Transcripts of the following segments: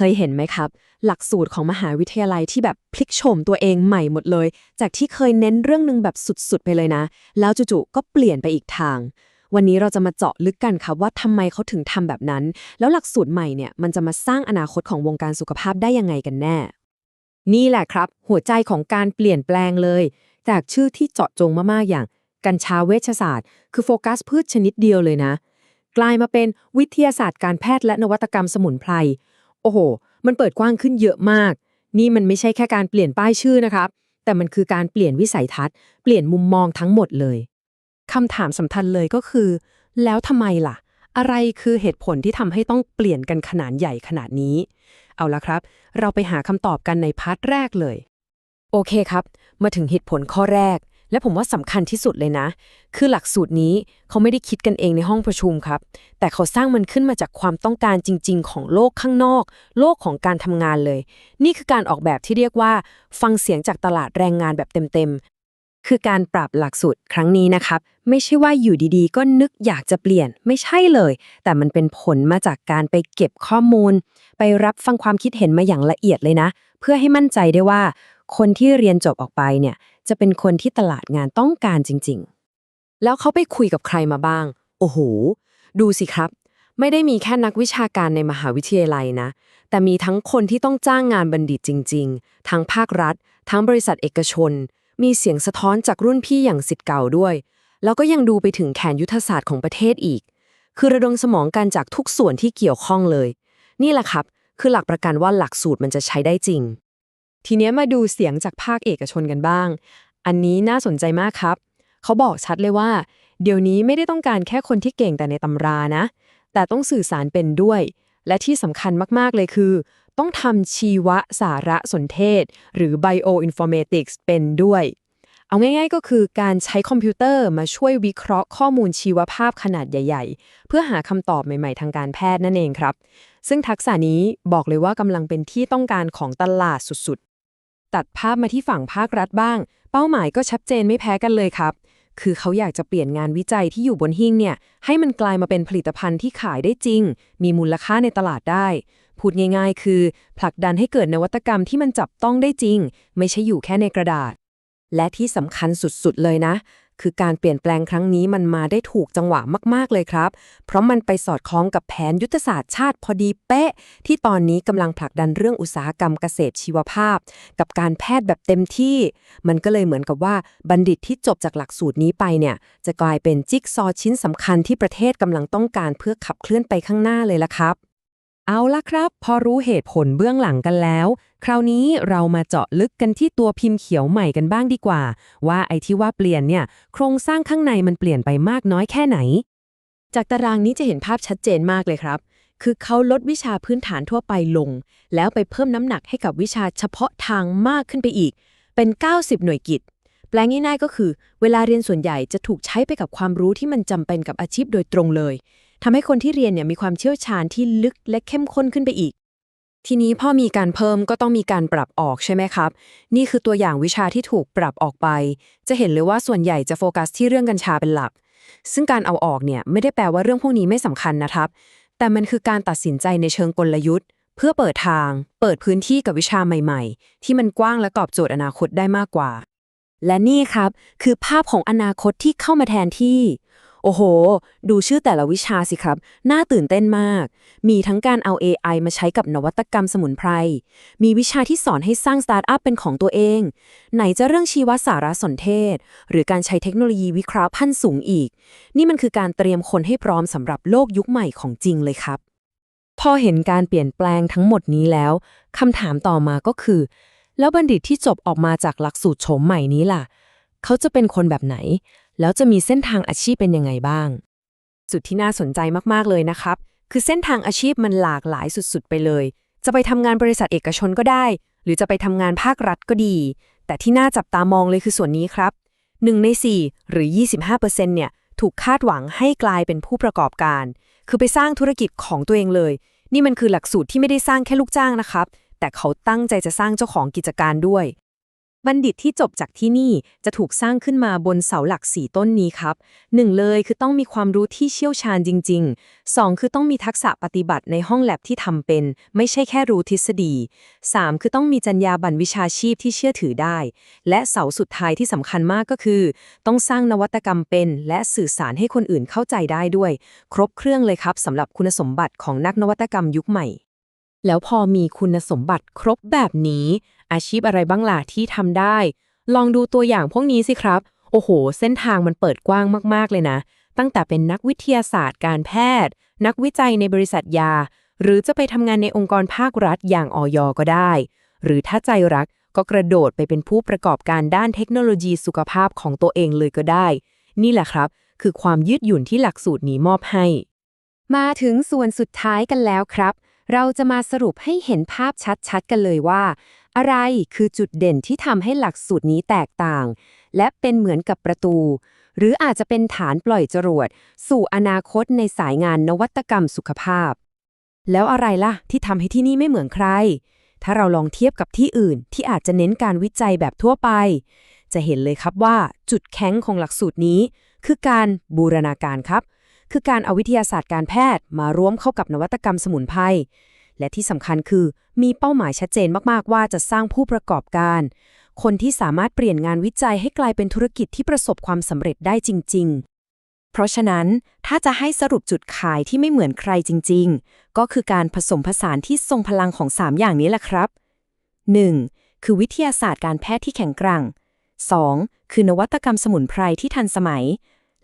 เคยเห็นไหมครับ หลักสูตรของมหาวิทยาลัยที่แบบพลิกโฉมตัวเองใหม่หมดเลย จากที่เคยเน้นเรื่องหนึงแบบสุดๆ ไปเลยนะ แล้วจู่ๆก็เปลี่ยนไปอีกทาง วันนี้เราจะมาเจาะลึกกันครับว่าทำไมเขาถึงทำแบบนั้น แล้วหลักสูตรใหม่เนี่ยมันจะมาสร้างอนาคตของวงการสุขภาพได้ยังไงกันแน่ นี่แหละครับ หัวใจของการเปลี่ยนแปลงเลย จากชื่อที่เจาะจงมากๆอย่าง กัญชาเวชศาสตร์ คือโฟกัสพืชชนิดเดียวเลยนะ กลายมาเป็นวิทยาศาสตร์การแพทย์และนวัตกรรมสมุนไพร อ้โห มันเปิดกว้างขึ้นเยอะมาก นี่มันไม่ใช่แค่การเปลี่ยนป้ายชื่อนะครับ แต่มันคือการเปลี่ยนวิสัยทัศน์ เปลี่ยนมุมมองทั้งหมดเลยคำถามสำคัญเลยก็คือ แล้วทำไมล่ะ อะไรคือเหตุผลที่ทำให้ต้องเปลี่ยนกันขนาดใหญ่ขนาดนี้ เอาละครับ เราไปหาคำตอบกันในพาร์ทแรกเลย โอเคครับ มาถึงเหตุผลข้อแรก และผมว่าสำคัญที่สุดเลยนะ คือหลักสูตรนี้เขาไม่ได้คิดกันเองในห้องประชุมครับ แต่เขาสร้างมันขึ้นมาจากความต้องการจริง ๆ ของโลกข้างนอก โลกของการทำงานเลย นี่คือการออกแบบที่เรียกว่า ฟังเสียงจากตลาดแรงงานแบบเต็มๆ คือการปรับหลักสูตรครั้งนี้นะครับ ไม่ใช่ว่าอยู่ดีๆ ก็นึกอยากจะเปลี่ยน ไม่ใช่เลย แต่มันเป็นผลมาจากการไปเก็บข้อมูล ไปรับฟังความคิดเห็นมาอย่างละเอียดเลยนะ เพื่อให้มั่นใจได้ว่า คนที่เรียนจบออกไปเนี่ยจะเป็นคนที่ตลาดงานต้องการจริง ๆ แล้วเขาไปคุยกับใครมาบ้าง โอ้โห ดูสิครับ ไม่ได้มีแค่นักวิชาการในมหาวิทยาลัยนะ แต่มีทั้งคนที่ต้องจ้างงานบัณฑิตจริง ๆ ทั้งภาครัฐ ทั้งบริษัทเอกชน มีเสียงสะท้อนจากรุ่นพี่อย่างสิทธิ์เก่าด้วย แล้วก็ยังดูไปถึงแผนยุทธศาสตร์ของประเทศอีก คือระดมสมองกันจากทุกส่วนที่เกี่ยวข้องเลย นี่แหละครับ คือหลักประกันว่าหลักสูตรมันจะใช้ได้จริง ทีนี้มาดูเสียงจากภาคเอกชนกันบ้าง อันนี้น่าสนใจมากครับ เขาบอกชัดเลยว่า เดี๋ยวนี้ไม่ได้ต้องการแค่คนที่เก่งแต่ในตำรานะ แต่ต้องสื่อสารเป็นด้วย และที่สำคัญมากๆเลยคือ ต้องทำชีวสารสนเทศ หรือ bioinformatics เป็นด้วย เอาง่ายๆก็คือการใช้คอมพิวเตอร์มาช่วยวิเคราะห์ข้อมูลชีวภาพขนาดใหญ่ๆ เพื่อหาคำตอบใหม่ๆ ทางการแพทย์นั่นเองครับ ซึ่งทักษะนี้บอกเลยว่ากำลังเป็นที่ต้องการของตลาดสุดๆ ตัดภาพมาที่ฝั่งภาครัฐบ้าง เป้าหมายก็ชัดเจนไม่แพ้กันเลยครับ คือเขาอยากจะเปลี่ยนงานวิจัยที่อยู่บนหิ้งเนี่ย ให้มันกลายมาเป็นผลิตภัณฑ์ที่ขายได้จริง มีมูลค่าในตลาดได้ พูดง่ายๆ คือ ผลักดันให้เกิดนวัตกรรมที่มันจับต้องได้จริง ไม่ใช่อยู่แค่ในกระดาษ และที่สำคัญสุดๆเลยนะ คือการเปลี่ยนแปลงครั้งนี้มันมาได้ถูกจังหวะมาก ๆ เลยครับ เพราะมันไปสอดคล้องกับแผนยุทธศาสตร์ชาติพอดีเป๊ะ ที่ตอนนี้กำลังผลักดันเรื่องอุตสาหกรรมเกษตรชีวภาพ กับการแพทย์แบบเต็มที่ มันก็เลยเหมือนกับว่าบัณฑิตที่จบจากหลักสูตรนี้ไปเนี่ย จะกลายเป็นจิ๊กซอชิ้นสำคัญที่ประเทศกำลังต้องการเพื่อขับเคลื่อนไปข้างหน้าเลยละครับ เอาละครับ พอรู้เหตุผลเบื้องหลังกันแล้ว คราวนี้เรามาเจาะลึกกันที่ตัวพิมพ์เขียวใหม่กันบ้างดีกว่า ว่าไอ้ที่ว่าเปลี่ยนเนี่ย โครงสร้างข้างในมันเปลี่ยนไปมากน้อยแค่ไหน จากตารางนี้จะเห็นภาพชัดเจนมากเลยครับ คือเขาลดวิชาพื้นฐานทั่วไปลง แล้วไปเพิ่มน้ำหนักให้กับวิชาเฉพาะทางมากขึ้นไปอีก เป็น 90 หน่วยกิจ แปลงง่ายๆก็คือ เวลาเรียนส่วนใหญ่จะถูกใช้ไปกับความรู้ที่มันจำเป็นกับอาชีพโดยตรงเลย ทำให้คนที่เรียนเนี่ยมีความเชี่ยวชาญที่ลึกและเข้มข้นขึ้นไปอีก ทีนี้พอมีการเพิ่มก็ต้องมีการปรับออกใช่ไหมครับ นี่คือตัวอย่างวิชาที่ถูกปรับออกไป จะเห็นเลยว่าส่วนใหญ่จะโฟกัสที่เรื่องกัญชาเป็นหลัก ซึ่งการเอาออกเนี่ยไม่ได้แปลว่าเรื่องพวกนี้ไม่สำคัญนะครับ แต่มันคือการตัดสินใจในเชิงกลยุทธ์ เพื่อเปิดทาง เปิดพื้นที่กับวิชาใหม่ ๆ ที่มันกว้างและตอบโจทย์อนาคตได้มากกว่าและนี่ครับ คือภาพของอนาคตที่เข้ามาแทนที่ อ้โห ดูชื่อแต่ละวิชาสิครับ น่าตื่นเต้นมาก มีทั้งการเอา AI มาใช้กับนวัตกรรมสมุนไพร มีวิชาที่สอนให้สร้างสตาร์ทอัพเป็นของตัวเอง ไหนจะเรื่องชีวสารสนเทศ หรือการใช้เทคโนโลยีวิเคราะห์พันสูงอีก นี่มันคือการเตรียมคนให้พร้อมสำหรับโลกยุคใหม่ของจริงเลยครับ พอเห็นการเปลี่ยนแปลงทั้งหมดนี้แล้วคำถามต่อมาก็คือ แล้วบัณฑิตที่จบออกมาจากหลักสูตรโฉมใหม่นี้ล่ะ เขาจะเป็นคนแบบไหน แล้วจะมีเส้นทางอาชีพเป็นยังไงบ้าง จุดที่น่าสนใจมากๆเลยนะครับ คือเส้นทางอาชีพมันหลากหลายสุดๆ ไปเลย จะไปทำงานบริษัทเอกชนก็ได้ หรือจะไปทำงานภาครัฐก็ดี แต่ที่น่าจับตามองเลยคือส่วนนี้ครับ 1 ใน 4 หรือ 25%เนี่ยถูกคาดหวังให้กลายเป็นผู้ประกอบการ คือไปสร้างธุรกิจของตัวเองเลย นี่มันคือหลักสูตรที่ไม่ได้สร้างแค่ลูกจ้างนะครับ แต่เขาตั้งใจจะสร้างเจ้าของกิจการด้วย บัณฑิตที่จบจากที่นี่จะถูกสร้างขึ้นมาบนเสาหลักสีต้นนี้ครับหนึ่งเลยคือต้องมีความรู้ที่เชี่ยวชาญจริงๆสองคือต้องมีทักษะปฏิบัติในห้องแลบที่ทำเป็น ไม่ใช่แค่รู้ทฤษฎีสามคือต้องมีจรรยาบรรณวิชาชีพที่เชื่อถือได้ และเสาสุดท้ายที่สำคัญมากก็คือ ต้องสร้างนวัตกรรมเป็น และสื่อสารให้คนอื่นเข้าใจได้ด้วย ครบเครื่องเลยครับสำหรับคุณสมบัติของนักนวัตกรรมยุคใหม่ แล้วพอมีคุณสมบัติครบแบบนี้ อาชีพอะไรบ้างล่ะที่ทำได้ ลองดูตัวอย่างพวกนี้สิครับ โอ้โห เส้นทางมันเปิดกว้างมาก ๆ เลยนะ ตั้งแต่เป็นนักวิทยาศาสตร์การแพทย์ นักวิจัยในบริษัทยา หรือจะไปทำงานในองค์กรภาครัฐอย่างออยก็ได้ หรือถ้าใจรักก็กระโดดไปเป็นผู้ประกอบการด้านเทคโนโลยีสุขภาพของตัวเองเลยก็ได้ นี่แหละครับ คือความยืดหยุ่นที่หลักสูตรนี้มอบให้ มาถึงส่วนสุดท้ายกันแล้วครับ เราจะมาสรุปให้เห็นภาพชัดๆ กันเลยว่า อะไรคือจุดเด่นที่ทำให้หลักสูตรนี้แตกต่าง และเป็นเหมือนกับประตู หรืออาจจะเป็นฐานปล่อยจรวด สู่อนาคตในสายงานนวัตกรรมสุขภาพ แล้วอะไรล่ะ ที่ทำให้ที่นี่ไม่เหมือนใคร ถ้าเราลองเทียบกับที่อื่น ที่อาจจะเน้นการวิจัยแบบทั่วไป จะเห็นเลยครับว่า จุดแข็งของหลักสูตรนี้ คือการบูรณาการครับ คือการเอาวิทยาศาสตร์การแพทย์มาร่วมเข้ากับนวัตกรรมสมุนไพรและที่สำคัญคือมีเป้าหมายชัดเจนมาก ๆ ว่าจะสร้างผู้ประกอบการ คนที่สามารถเปลี่ยนงานวิจัยให้กลายเป็นธุรกิจที่ประสบความสำเร็จได้จริง ๆ เพราะฉะนั้นถ้าจะให้สรุปจุดขายที่ไม่เหมือนใครจริง ๆ ก็คือการผสมผสานที่ทรงพลังของ 3 อย่างนี้แหละครับ 1. คือวิทยาศาสตร์การแพทย์ที่แข็งแกร่ง 2. คือนวัตกรรมสมุนไพรที่ทันสมัย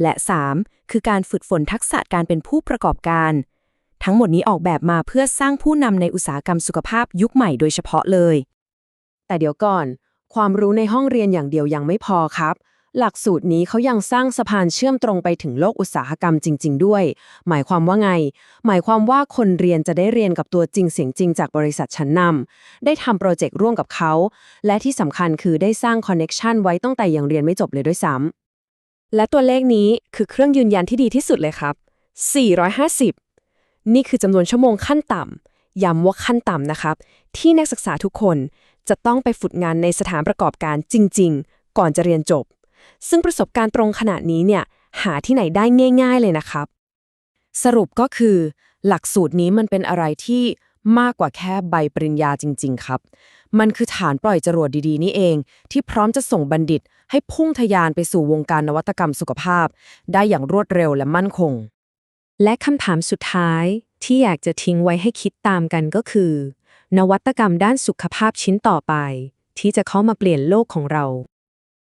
และ 3. คือการฝึกฝนทักษะการเป็นผู้ประกอบการ ทั้งหมดนี้ออกแบบมาเพื่อสร้างผู้นำในอุตสาหกรรมสุขภาพยุคใหม่โดยเฉพาะเลย แต่เดี๋ยวก่อน ความรู้ในห้องเรียนอย่างเดียวยังไม่พอครับ หลักสูตรนี้เขายังสร้างสะพานเชื่อมตรงไปถึงโลกอุตสาหกรรมจริง ๆ ด้วย หมายความว่าไง หมายความว่าคนเรียนจะได้เรียนกับตัวจริงเสียงจริงจากบริษัทชั้นนำได้ทำโปรเจกต์ร่วมกับเขา และที่สำคัญคือได้สร้างคอนเน็ชันไว้ตั้งแต่ยังเรียนไม่จบเลยด้วยซ้ำ และตัวเลขนี้คือเครื่องยืนยันที่ดีที่สุดเลยครับ 450 นี่คือจำนวนชั่วโมงขั้นต่ำย้ำว่าขั้นต่ำนะครับ ที่นักศึกษาทุกคนจะต้องไปฝึกงานในสถานประกอบการจริง ๆ ก่อนจะเรียนจบ ซึ่งประสบการณ์ตรงขนาดนี้เนี่ยหาที่ไหนได้ง่าย ๆ เลยนะครับ สรุปก็คือ หลักสูตรนี้มันเป็นอะไรที่ มากกว่าแค่ใบปริญญาจริง ๆ ครับ มันคือฐานปล่อยจรวดดีๆ นี่เอง ที่พร้อมจะส่งบัณฑิต ให้พุ่งทะยานไปสู่วงการนวัตกรรมสุขภาพ ได้อย่างรวดเร็วและมั่นคง และคำถามสุดท้ายที่อยากจะทิ้งไว้ให้คิดตามกันก็คือ นวัตกรรมด้านสุขภาพชิ้นต่อไป ที่จะเข้ามาเปลี่ยนโลกของเรา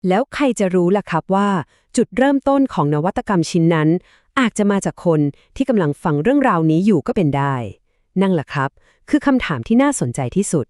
แล้วใครจะรู้ล่ะครับว่า จุดเริ่มต้นของนวัตกรรมชิ้นนั้น อาจจะมาจากคนที่กำลังฟังเรื่องราวนี้อยู่ก็เป็นได้ นั่นแหละครับ คือคำถามที่น่าสนใจที่สุด